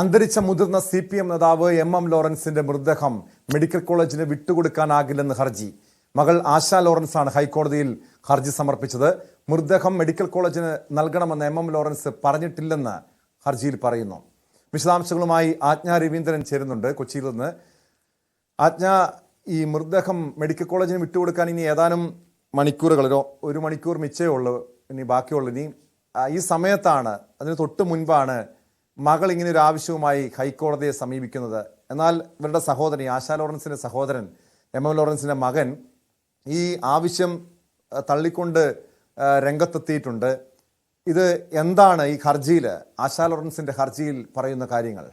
അന്തരിച്ച മുതിർന്ന C P M നേതാവ് എം എം ലോറൻസിന്റെ മൃതദേഹം മെഡിക്കൽ കോളേജിന് വിട്ടുകൊടുക്കാനാകില്ലെന്ന് ഹർജി. മകൾ ആശ ലോറൻസ് ആണ് ഹൈക്കോടതിയിൽ ഹർജി സമർപ്പിച്ചത്. മൃതദേഹം മെഡിക്കൽ കോളേജിന് നൽകണമെന്ന് എം എം ലോറൻസ് പറഞ്ഞിട്ടില്ലെന്ന് ഹർജിയിൽ പറയുന്നു. വിശദാംശങ്ങളുമായി ആജ്ഞ രവീന്ദ്രൻ ചേരുന്നുണ്ട്. കൊച്ചിയിൽ നിന്ന് ആജ്ഞ ഈ മൃതദേഹം മെഡിക്കൽ കോളേജിന് വിട്ടുകൊടുക്കാൻ ഇനി ഏതാനും മണിക്കൂറുകളോ ഒരു മണിക്കൂർ മിച്ചേ ഉള്ളൂ ഇനി ബാക്കിയുള്ളൂ. ഇനി ഈ സമയത്താണ് അതിന് തൊട്ട് മുൻപാണ് മകൾ ഇങ്ങനെ ഒരു ആവശ്യവുമായി ഹൈക്കോടതിയെ സമീപിക്കുന്നത്. എന്നാൽ ഇവരുടെ സഹോദരൻ ഈ ആശാ ലോറൻസിന്റെ സഹോദരൻ എം എം ലോറൻസിന്റെ മകൻ ഈ ആവശ്യം തള്ളിക്കൊണ്ട് രംഗത്തെത്തിയിട്ടുണ്ട്. ഇത് എന്താണ് ഈ ഹർജിയിൽ ആശാ ലോറൻസിന്റെ ഹർജിയിൽ പറയുന്ന കാര്യങ്ങൾ?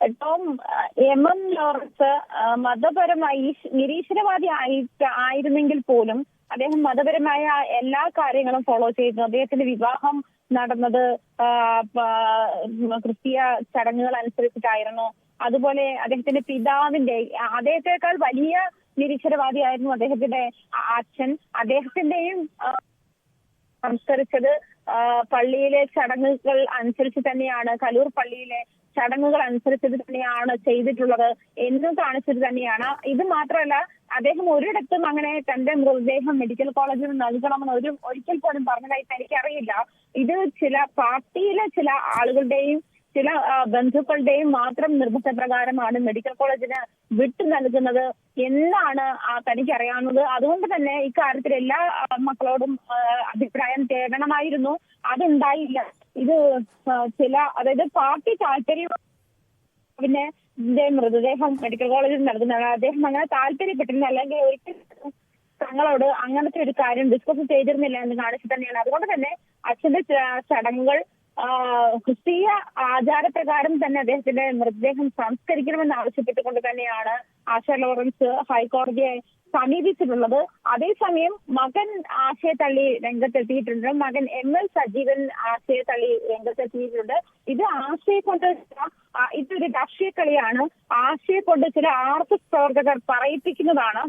ടോം എം എം ലോറൻസ് മതപരമായി നിരീശ്വരവാദി ആയിട്ട് ആയിരുന്നെങ്കിൽ പോലും അദ്ദേഹം മതപരമായ എല്ലാ കാര്യങ്ങളും ഫോളോ ചെയ്യുന്നു അദ്ദേഹത്തിന്റെ വിവാഹം നടന്നത് ക്രിസ്തീയ ചടങ്ങുകൾ അനുസരിച്ചിട്ടായിരുന്നു. അതുപോലെ അദ്ദേഹത്തിന്റെ പിതാവിന്റെ അദ്ദേഹത്തെക്കാൾ വലിയ നിരീശ്വരവാദിയായിരുന്നു അദ്ദേഹത്തിന്റെ അച്ഛൻ. അദ്ദേഹത്തിന്റെയും സംസ്കരിച്ചത് പള്ളിയിലെ ചടങ്ങുകൾ അനുസരിച്ച് തന്നെയാണ് കലൂർ പള്ളിയിലെ ചടങ്ങുകൾ അനുസരിച്ചത് തന്നെയാണ് ചെയ്തിട്ടുള്ളത് എന്ന് കാണിച്ചത് തന്നെയാണ്. ഇത് മാത്രമല്ല അദ്ദേഹം ഒരിടത്തും അങ്ങനെ തന്റെ മൃതദേഹം മെഡിക്കൽ കോളേജിൽ നൽകണമെന്ന് ഒരു ഒരിക്കൽ പോലും പറഞ്ഞതായിട്ട് എനിക്കറിയില്ല. ഇത് ചില പാർട്ടിയിലെ ചില ആളുകളുടെയും ചില ബന്ധുക്കളുടെയും മാത്രം നിർബന്ധപ്രകാരമാണ് മെഡിക്കൽ കോളേജിന് വിട്ടു നൽകുന്നത് എന്നാണ് തനിക്ക് തനിക്കറിയാവുന്നത്. അതുകൊണ്ട് തന്നെ ഇക്കാര്യത്തിൽ എല്ലാ മക്കളോടും അഭിപ്രായം തേടണമായിരുന്നു. അതുണ്ടായില്ല. ഇത് ചില അതായത് പാർട്ടി താല്പര്യം പിന്നെ ഇതിന്റെ മൃതദേഹം മെഡിക്കൽ കോളേജിൽ നൽകുന്നതാണ്. അദ്ദേഹം അങ്ങനെ താല്പര്യപ്പെട്ടിരുന്നു അല്ലെങ്കിൽ ഒരിക്കലും തങ്ങളോട് അങ്ങനത്തെ ഒരു കാര്യം ഡിസ്കസ് ചെയ്തിരുന്നില്ല എന്ന് കാണിച്ചു തന്നെയാണ്. അതുകൊണ്ട് തന്നെ അച്ഛന്റെ ചടങ്ങുകൾ ക്രിസ്തീയ ആചാരപ്രകാരം തന്നെ അദ്ദേഹത്തിന്റെ മൃതദേഹം സംസ്കരിക്കണമെന്ന് ആവശ്യപ്പെട്ടുകൊണ്ട് തന്നെയാണ് ആശ ലോറൻസ് ഹൈക്കോടതിയെ സമീപിച്ചിട്ടുള്ളത്. അതേസമയം മകൻ ആശയെ തള്ളി രംഗത്തെത്തിയിട്ടുണ്ട്. മകൻ എം എൽ സജീവൻ ആശയെ തള്ളി രംഗത്തെത്തിയിട്ടുണ്ട്. ഇത് ആശയെ കൊണ്ട് ഇതൊരു രാഷ്ട്രീയ കളിയാണ് ആശയെ കൊണ്ട് ചില ആർഎസ്എസ് പ്രവർത്തകർ പറയിപ്പിക്കുന്നതാണ്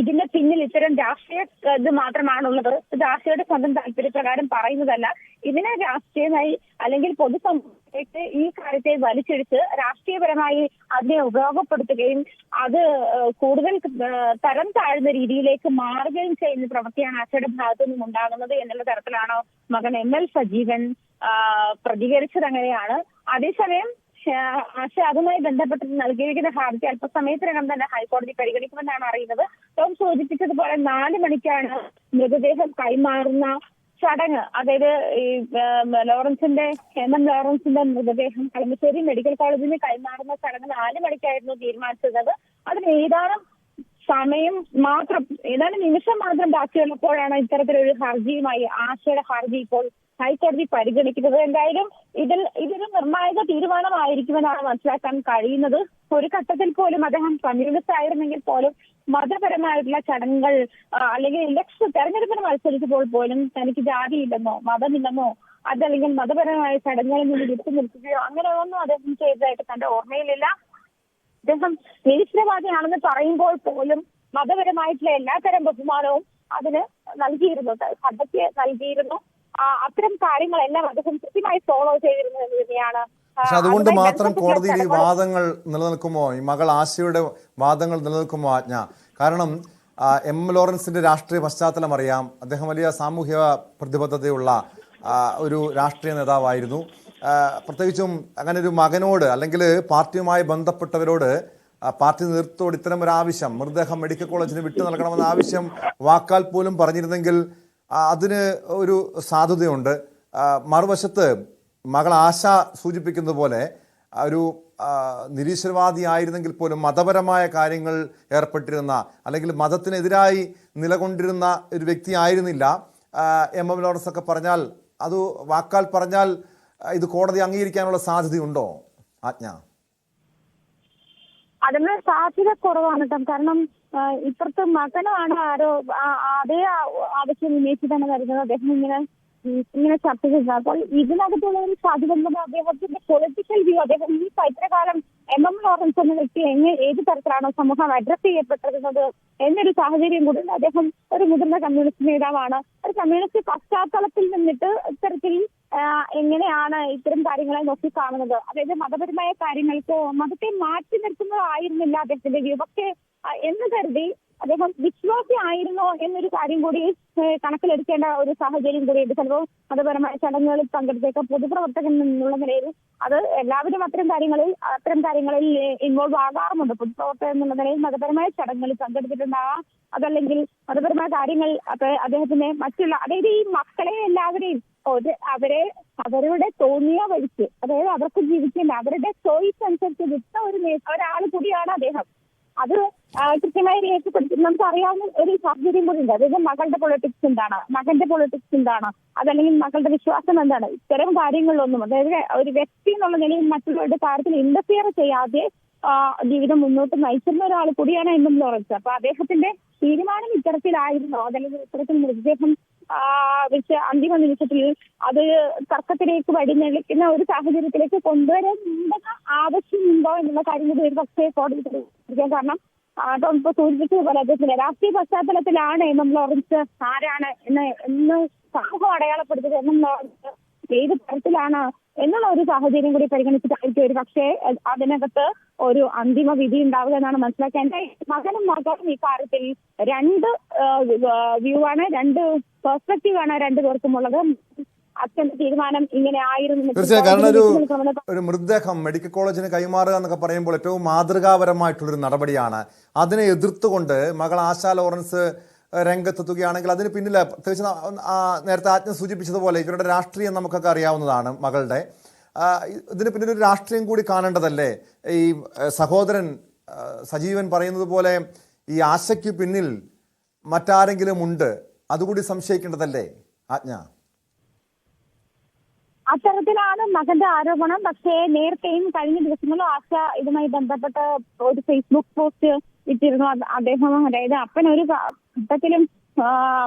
ഇതിന്റെ പിന്നിൽ ഇത്തരം രാഷ്ട്രീയ ഇത് മാത്രമാണുള്ളത്. ആശയുടെ സ്വന്തം താല്പര്യപ്രകാരം പറയുന്നതല്ല. ഇതിനെ രാഷ്ട്രീയമായി അല്ലെങ്കിൽ പൊതുസമൂഹത്തെ ഈ കാര്യത്തെ വലിച്ചെടുത്ത് രാഷ്ട്രീയപരമായി അതിനെ ഉപയോഗപ്പെടുത്തുകയും അത് കൂടുതൽ തരം താഴ്ന്ന രീതിയിലേക്ക് മാറുകയും ചെയ്യുന്ന പ്രവൃത്തിയാണ് ആശയുടെ ഭാഗത്തു നിന്നും ഉണ്ടാകുന്നത് എന്നുള്ള തരത്തിലാണോ മകൻ എം എൽ സജീവൻ പ്രതികരിച്ചത് അങ്ങനെയാണ്. അതേസമയം ഷ- ആശ അതുമായി ബന്ധപ്പെട്ട് നൽകിയിരിക്കുന്ന ഹർജി അല്പസമയത്തിനകം തന്നെ ഹൈക്കോടതി പരിഗണിക്കുമെന്നാണ് അറിയുന്നത്. ടോം സൂചിപ്പിച്ചതുപോലെ നാല് മണിക്കാണ് മൃതദേഹം കൈമാറുന്ന ചടങ്ങ്. അതായത് ഈ ലോറൻസിന്റെ എം എം ലോറൻസിന്റെ മൃതദേഹം കളമശ്ശേരി മെഡിക്കൽ കോളേജിന് കൈമാറുന്ന ചടങ്ങ് നാല് മണിക്കായിരുന്നു തീരുമാനിച്ചത്. അതിന് ഏതാനും സമയം മാത്രം ഏതാനും നിമിഷം മാത്രം ബാക്കിയുള്ളപ്പോഴാണ് ഇത്തരത്തിലൊരു ഹർജിയുമായി ആശയുടെ ഹർജി ഇപ്പോൾ ഹൈക്കോടതി പരിഗണിക്കുന്നത്. എന്തായാലും ഇതിൽ ഇതൊരു നിർണായക തീരുമാനമായിരിക്കുമെന്നാണ് മനസ്സിലാക്കാൻ കഴിയുന്നത്. ഒരു ഘട്ടത്തിൽ പോലും അദ്ദേഹം കമ്മ്യൂണിസ്റ്റ് ആയിരുന്നെങ്കിൽ പോലും മതപരമായിട്ടുള്ള ചടങ്ങുകൾ അല്ലെങ്കിൽ ഇലക്ഷൻ തെരഞ്ഞെടുപ്പിന് മത്സരിച്ചപ്പോൾ പോലും തനിക്ക് ജാതിയില്ലെന്നോ മതമില്ലെന്നോ അതല്ലെങ്കിൽ മതപരമായ ചടങ്ങുകളിൽ നിന്ന് വിട്ടു നിൽക്കുകയോ അങ്ങനെ ഒന്നും അദ്ദേഹം ചെയ്തതായിട്ട് തന്റെ ഓർമ്മയിലില്ല. അദ്ദേഹം നിരീശ്വരവാദിയാണെന്ന് പറയുമ്പോൾ പോലും മതപരമായിട്ടുള്ള എല്ലാത്തരം ബഹുമാനവും അതിന് നൽകിയിരുന്നു. സഭയ്ക്ക് നൽകിയിരുന്നു. അത്തരം കാര്യങ്ങളെല്ലാം അദ്ദേഹം കൃത്യമായി ഫോളോ ചെയ്തിരുന്നു എന്ന് തന്നെയാണ് പക്ഷെ അതുകൊണ്ട് മാത്രം കോടതി കോടതിയിൽ ഈ വാദങ്ങൾ നിലനിൽക്കുമോ? ഈ മകൾ ആശയുടെ വാദങ്ങൾ നിലനിൽക്കുമോ ആജ്ഞ? കാരണം എം. ലോറൻസിന്റെ രാഷ്ട്രീയ പശ്ചാത്തലം അറിയാം. അദ്ദേഹം വലിയ സാമൂഹ്യ പ്രതിബദ്ധതയുള്ള ഒരു രാഷ്ട്രീയ നേതാവായിരുന്നു. പ്രത്യേകിച്ചും അങ്ങനെ ഒരു മകനോട് അല്ലെങ്കിൽ പാർട്ടിയുമായി ബന്ധപ്പെട്ടവരോട് പാർട്ടി നേതൃത്വത്തോട് ഇത്തരം ഒരു ആവശ്യം മൃതദേഹം മെഡിക്കൽ കോളേജിന് വിട്ടു നൽകണമെന്ന ആവശ്യം വാക്കാൽ പോലും പറഞ്ഞിരുന്നെങ്കിൽ അതിന് ഒരു സാധ്യതയുണ്ട്. മറുവശത്ത് മകൾ ആശ സൂചിപ്പിക്കുന്നത് പോലെ ഒരു നിരീശ്വരവാദി ആയിരുന്നെങ്കിൽ പോലും മതപരമായ കാര്യങ്ങൾ ഏർപ്പെട്ടിരുന്ന അല്ലെങ്കിൽ മതത്തിനെതിരായി നിലകൊണ്ടിരുന്ന ഒരു വ്യക്തി ആയിരുന്നില്ല. എം. എം. ലോറൻസ് ഒക്കെ പറഞ്ഞാൽ അത് വാക്കാൽ പറഞ്ഞാൽ ഇത് കോടതി അംഗീകരിക്കാനുള്ള സാധ്യതയുണ്ടോ? ആജ്ഞ. അതിന് സാധ്യത കുറവാണ് കേട്ടോ കാരണം ഇപ്പുറത്ത് മകനാണ് ആരോ അതേ ആവശ്യം ആവശ്യം തന്നെ വരുന്നത്. അദ്ദേഹം ഇങ്ങനെ ഇങ്ങനെ ചർച്ച ചെയ്തത് അപ്പോൾ ഇതിനകത്തുള്ള ഒരു സാധ്യത എന്നത് അദ്ദേഹത്തിന്റെ പൊളിറ്റിക്കൽ വ്യൂ അദ്ദേഹം ഈ പൈത്രകാലം എം എം ലോറൻസ് എന്ന വ്യക്തി എങ്ങനെ ഏത് തരത്തിലാണോ സമൂഹം അഡ്രസ് ചെയ്യപ്പെട്ടിരുന്നത് എന്നൊരു സാഹചര്യം കൂടി അദ്ദേഹം ഒരു മുതിർന്ന കമ്മ്യൂണിസ്റ്റ് നേതാവാണ്. ഒരു കമ്മ്യൂണിസ്റ്റ് പശ്ചാത്തലത്തിൽ നിന്നിട്ട് ഇത്തരത്തിൽ എങ്ങനെയാണ് ഇത്തരം കാര്യങ്ങളെ നോക്കിക്കാണുന്നത് അതായത് മതപരമായ കാര്യങ്ങൾക്കോ മതത്തെ മാറ്റി നിർത്തുന്നതായിരുന്നില്ല അദ്ദേഹത്തിന്റെ വ്യൂ. പക്ഷേ എന്ന് കരുതി അദ്ദേഹം വിശ്വാസി ആയിരുന്നോ എന്നൊരു കാര്യം കൂടി കണക്കിലെടുക്കേണ്ട ഒരു സാഹചര്യം കൂടിയുണ്ട് ചിലപ്പോൾ മതപരമായ ചടങ്ങുകളിൽ പങ്കെടുത്തേക്ക. പൊതുപ്രവർത്തകൻ എന്നുള്ള നിലയിൽ അത് എല്ലാവരും അത്തരം കാര്യങ്ങളിൽ അത്തരം കാര്യങ്ങളിൽ ഇൻവോൾവ് ആകാറുമുണ്ട്. പൊതുപ്രവർത്തകൻ എന്നുള്ള നിലയിൽ മതപരമായ ചടങ്ങുകളിൽ പങ്കെടുത്തിട്ടുണ്ടാകാം അതല്ലെങ്കിൽ മതപരമായ കാര്യങ്ങൾ അത് അദ്ദേഹത്തിന്റെ മറ്റുള്ള അതായത് ഈ മക്കളെ എല്ലാവരെയും അവരെ അവരുടെ തോന്നിയ വഴിക്ക് അതായത് അവർക്ക് ജീവിക്കേണ്ട അവരുടെ ചോയ്സ് അനുസരിച്ച് വിട്ട ഒരു ഒരാൾ കൂടിയാണ് അദ്ദേഹം. അത് കൃത്യമായി രേഖപ്പെടുത്തി. നമുക്ക് അറിയാവുന്ന ഒരു സാഹചര്യം കൂടി ഉണ്ട്. അതായത് മകളുടെ പൊളിറ്റിക്സ് എന്താണ്? മകന്റെ പൊളിറ്റിക്സ് എന്താണ്? അതല്ലെങ്കിൽ മകളുടെ വിശ്വാസം എന്താണ്? ഇത്തരം കാര്യങ്ങളിലൊന്നും അതായത് ഒരു വ്യക്തി എന്നുള്ള നിലയിൽ മറ്റുള്ളവരുടെ കാര്യത്തിൽ ഇന്റർഫിയർ ചെയ്യാതെ ജീവിതം മുന്നോട്ട് നയിച്ചിരുന്ന ഒരാൾ കൂടിയാണ് എന്നും ലോറൻസ് അപ്പൊ അദ്ദേഹത്തിന്റെ തീരുമാനം ഇത്തരത്തിലായിരുന്നോ? അതല്ലെങ്കിൽ ഇത്തരത്തിൽ ആ, വെച്ച് അന്തിമ നിമിഷത്തിൽ അത് തർക്കത്തിലേക്ക് വഴിഞ്ഞളിക്കുന്ന ഒരു സാഹചര്യത്തിലേക്ക് കൊണ്ടുവരേണ്ട ആവശ്യമുണ്ടോ എന്നുള്ള കാര്യങ്ങൾ ഒരു പക്ഷേ കോടതി പരിശോധിക്കാം കാരണം ഇപ്പൊ ഇപ്പൊ സൂചിപ്പിച്ചതുപോലെ അദ്ദേഹത്തിന്റെ രാഷ്ട്രീയ പശ്ചാത്തലത്തിലാണ് നമ്മൾ ലോറൻസ് ആരാണ് എന്ന് എന്ന് സമൂഹം അടയാളപ്പെടുത്തുക എന്നുള്ള ഏത് തരത്തിലാണ് എന്നുള്ള ഒരു സാഹചര്യം കൂടി പരിഗണിച്ചിട്ടായിരിക്കും ഒരു പക്ഷേ അതിനകത്ത് ഒരു അന്തിമ വിധി ഉണ്ടാവുക എന്നാണ് മനസ്സിലാക്കുക എന്റെ മകനും മകളും ഈ കാര്യത്തിൽ രണ്ട് വ്യൂ ആണ് രണ്ട് പെർസ്പെക്റ്റീവ് ആണ് രണ്ടു പേർക്കും ഉള്ളത് അച്ഛന്റെ തീരുമാനം ഇങ്ങനെ ആയിരുന്നു തീർച്ചയായും കാരണം ഒരു ഒരു മൃതദേഹം മെഡിക്കൽ കോളേജിന് കൈമാറുക എന്നൊക്കെ പറയുമ്പോൾ ഏറ്റവും മാതൃകാപരമായിട്ടുള്ളൊരു നടപടിയാണ്. അതിനെ എതിർത്തുകൊണ്ട് മകൾ ആശാ ലോറൻസ് രംഗത്തെത്തുകയാണെങ്കിൽ അതിന് പിന്നിൽ പ്രത്യേകിച്ച് നേരത്തെ ആജ്ഞ സൂചിപ്പിച്ചതുപോലെ ഇവരുടെ രാഷ്ട്രീയം നമുക്കൊക്കെ അറിയാവുന്നതാണ് മകളുടെ. ഇതിന് പിന്നിൽ ഒരു രാഷ്ട്രീയം കൂടി കാണേണ്ടതല്ലേ? ഈ സഹോദരൻ സജീവൻ പറയുന്നത് പോലെ ഈ ആശയ്ക്ക് പിന്നിൽ മറ്റാരെങ്കിലും ഉണ്ട്. അതുകൂടി സംശയിക്കേണ്ടതല്ലേ ആജ്ഞ? അത്തരത്തിലാണ് മകന്റെ ആരോപണം. പക്ഷേ നേരത്തെയും കഴിഞ്ഞ ദിവസങ്ങളും ആശ ഇതുമായി ബന്ധപ്പെട്ട ഒരു ഫേസ്ബുക്ക് പോസ്റ്റ് ഇട്ടിരുന്നു. അദ്ദേഹം അതായത് അപ്പൻ ഒരു ഘട്ടത്തിലും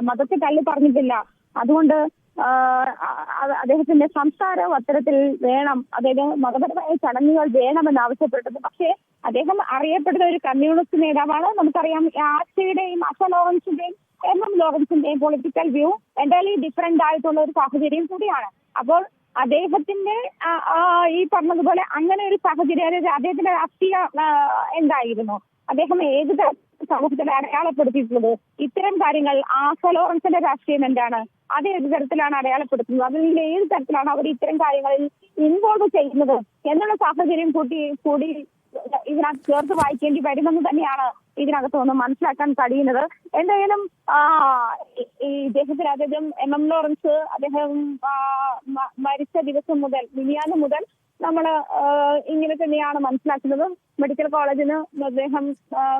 മതത്തെ തള്ളി പറഞ്ഞിട്ടില്ല. അതുകൊണ്ട് അദ്ദേഹത്തിന്റെ സംസാരവും അത്തരത്തിൽ വേണം. അതായത് മതപരമായ ചടങ്ങുകൾ വേണമെന്ന് ആവശ്യപ്പെട്ടത്. പക്ഷേ അദ്ദേഹം അറിയപ്പെടുന്ന ഒരു കമ്മ്യൂണിസ്റ്റ് നേതാവാണ്. നമുക്കറിയാം ആശയുടെയും ആശ ലോറൻസിന്റെയും എം എം ലോറൻസിന്റെയും പൊളിറ്റിക്കൽ വ്യൂ എന്റയർലി ഡിഫറെന്റ് ആയിട്ടുള്ള ഒരു സാഹചര്യം കൂടിയാണ്. അപ്പോൾ അദ്ദേഹത്തിന്റെ ഈ പറഞ്ഞതുപോലെ അങ്ങനെ ഒരു സാഹചര്യം അദ്ദേഹത്തിന്റെ രാഷ്ട്രീയ എന്തായിരുന്നു? അദ്ദേഹം ഏത് സമൂഹത്തിൽ അടയാളപ്പെടുത്തിയിട്ടുള്ളത്. ഇത്തരം കാര്യങ്ങൾ ആശ ലോറൻസിന്റെ രാഷ്ട്രീയം എന്താണ്? അത് ഏത് തരത്തിലാണ് അടയാളപ്പെടുത്തുന്നത്. അതിൽ ഏത് തരത്തിലാണ് അവർ ഇത്തരം കാര്യങ്ങളിൽ ഇൻവോൾവ് ചെയ്യുന്നത് എന്നുള്ള സാഹചര്യം കൂട്ടി കൂടി ഇതിനകത്ത് ചേർത്ത് വായിക്കേണ്ടി വരുമെന്ന് തന്നെയാണ് ഇതിനകത്ത് നിന്ന് മനസ്സിലാക്കാൻ കഴിയുന്നത്. എന്തായാലും ഈ- ഇദ്ദേഹത്തിന് അദ്ദേഹം എം എം ലോറൻസ് അദ്ദേഹം മരിച്ച ദിവസം മുതൽ മിനിയാന്ന് മുതൽ നമ്മൾ ഇങ്ങനെ തന്നെയാണ് മനസ്സിലാക്കുന്നത്. മെഡിക്കൽ കോളേജിന് മൃതദേഹം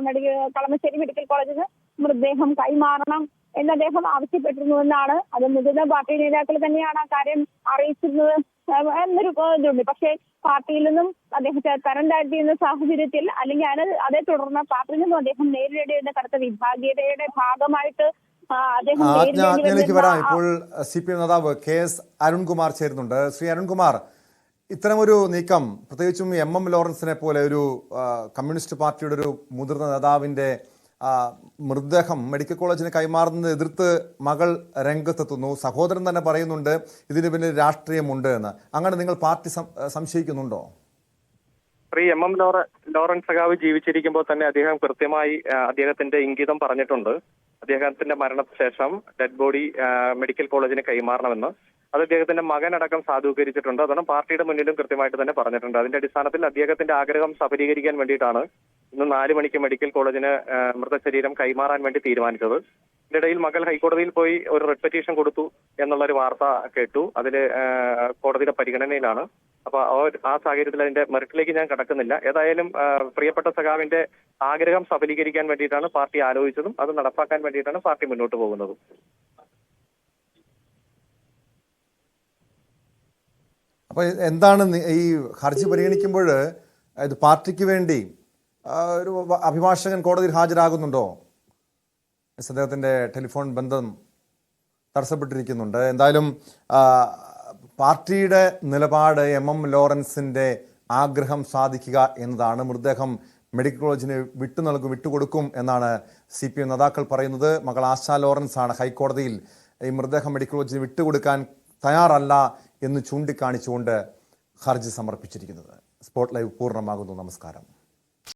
മെഡിക്കൽ കളമശ്ശേരി മെഡിക്കൽ കോളേജിന് മൃതദേഹം കൈമാറണം എന്ന് അദ്ദേഹം ആവശ്യപ്പെട്ടിരുന്നു എന്നാണ്. അത് മുതിർന്ന പാർട്ടി നേതാക്കൾ തന്നെയാണ് ആ കാര്യം അറിയിച്ചിരുന്നത് എന്നൊരു ഇതുണ്ട്. പക്ഷേ പാർട്ടിയിൽ നിന്നും അദ്ദേഹത്തെ തരം താഴ്ത്തിയിരുന്ന സാഹചര്യത്തിൽ അല്ലെങ്കിൽ അത് അതേ തുടർന്ന് പാർട്ടിയിൽ നിന്നും അദ്ദേഹം നേരിടേണ്ടിയിരുന്ന കടുത്ത വിഭാഗീയതയുടെ ഭാഗമായിട്ട് അദ്ദേഹം ആജ്ഞയിലേക്ക് വരാം. ഇപ്പോൾ സി പി എം നേതാവ് കെ എസ് അരുൺകുമാർ ചേരുന്നുണ്ട്. ശ്രീ അരുൺകുമാർ ഇത്തരമൊരു നീക്കം പ്രത്യേകിച്ചും എം എം ലോറൻസിനെ പോലെ ഒരു കമ്മ്യൂണിസ്റ്റ് പാർട്ടിയുടെ ഒരു മുതിർന്ന നേതാവിന്റെ മൃതദേഹം മെഡിക്കൽ കോളേജിന് കൈമാറുന്നത് എതിർത്ത് മകൾ രംഗത്തെത്തുന്നു. സഹോദരൻ തന്നെ പറയുന്നുണ്ട് ഇതിന് പിന്നിൽ രാഷ്ട്രീയമുണ്ട് എന്ന്. അങ്ങനെ നിങ്ങൾ പാർട്ടി സംശയിക്കുന്നുണ്ടോ? ശ്രീ എം എം ലോറ ലോറൻസ് സഖാവ് ജീവിച്ചിരിക്കുമ്പോൾ തന്നെ അദ്ദേഹം കൃത്യമായി അദ്ദേഹത്തിന്റെ ഇംഗിതം പറഞ്ഞിട്ടുണ്ട്. അദ്ദേഹത്തിന്റെ മരണശേഷം ഡെഡ് ബോഡി മെഡിക്കൽ കോളേജിന് കൈമാറണമെന്ന്. അത് അദ്ദേഹത്തിന്റെ മകനടക്കം സാധൂകരിച്ചിട്ടുണ്ട്. അതാണ് പാർട്ടിയുടെ മുന്നിലും കൃത്യമായിട്ട് തന്നെ പറഞ്ഞിട്ടുണ്ട്. അതിന്റെ അടിസ്ഥാനത്തിൽ അദ്ദേഹത്തിന്റെ ആഗ്രഹം സഫലീകരിക്കാൻ വേണ്ടിയിട്ടാണ് ഇന്ന് നാല് മണിക്ക് മെഡിക്കൽ കോളേജിന് മൃതശരീരം കൈമാറാൻ വേണ്ടി തീരുമാനിച്ചത്. ഇതിനിടയിൽ മകൾ ഹൈക്കോടതിയിൽ പോയി ഒരു റിട്ട് പെറ്റീഷൻ കൊടുത്തു എന്നുള്ള ഒരു വാർത്ത കേട്ടു. അതിൽ കോടതിയുടെ പരിഗണനയിലാണ്. അപ്പൊ ആ സാഹചര്യത്തിൽ അതിന്റെ മെറിറ്റിലേക്ക് ഞാൻ കടക്കുന്നില്ല. ഏതായാലും പ്രിയപ്പെട്ട സഖാവിന്റെ ആഗ്രഹം സഫലീകരിക്കാൻ വേണ്ടിയിട്ടാണ് പാർട്ടി ആലോചിച്ചതും അത് നടപ്പാക്കാൻ വേണ്ടിയിട്ടാണ് പാർട്ടി മുന്നോട്ട് പോകുന്നതും. അപ്പോൾ എന്താണ് ഈ ഹർജി പരിഗണിക്കുമ്പോൾ ഇത് പാർട്ടിക്ക് വേണ്ടി ഒരു അഭിഭാഷകൻ കോടതിയിൽ ഹാജരാകുന്നുണ്ടോ? അദ്ദേഹത്തിന്റെ ടെലിഫോൺ ബന്ധം തടസ്സപ്പെട്ടിരിക്കുന്നുണ്ട്. എന്തായാലും പാർട്ടിയുടെ നിലപാട് എം എം ലോറൻസിന്റെ ആഗ്രഹം സാധിക്കുക എന്നതാണ്. മൃതദേഹം മെഡിക്കൽ കോളേജിന് വിട്ടു നൽകും വിട്ടുകൊടുക്കും എന്നാണ് സി പി എം നേതാക്കൾ പറയുന്നത്. മകൾ ആശാ ലോറൻസ് ആണ് ഹൈക്കോടതിയിൽ ഈ മൃതദേഹം മെഡിക്കൽ കോളേജിന് വിട്ടുകൊടുക്കാൻ തയ്യാറല്ല എന്ന് ചൂണ്ടിക്കാണിച്ചുകൊണ്ട് ഹർജി സമർപ്പിച്ചിരിക്കുന്നത്. സ്പോട്ട് ലൈവ് പൂർണമാകുന്നു. നമസ്കാരം.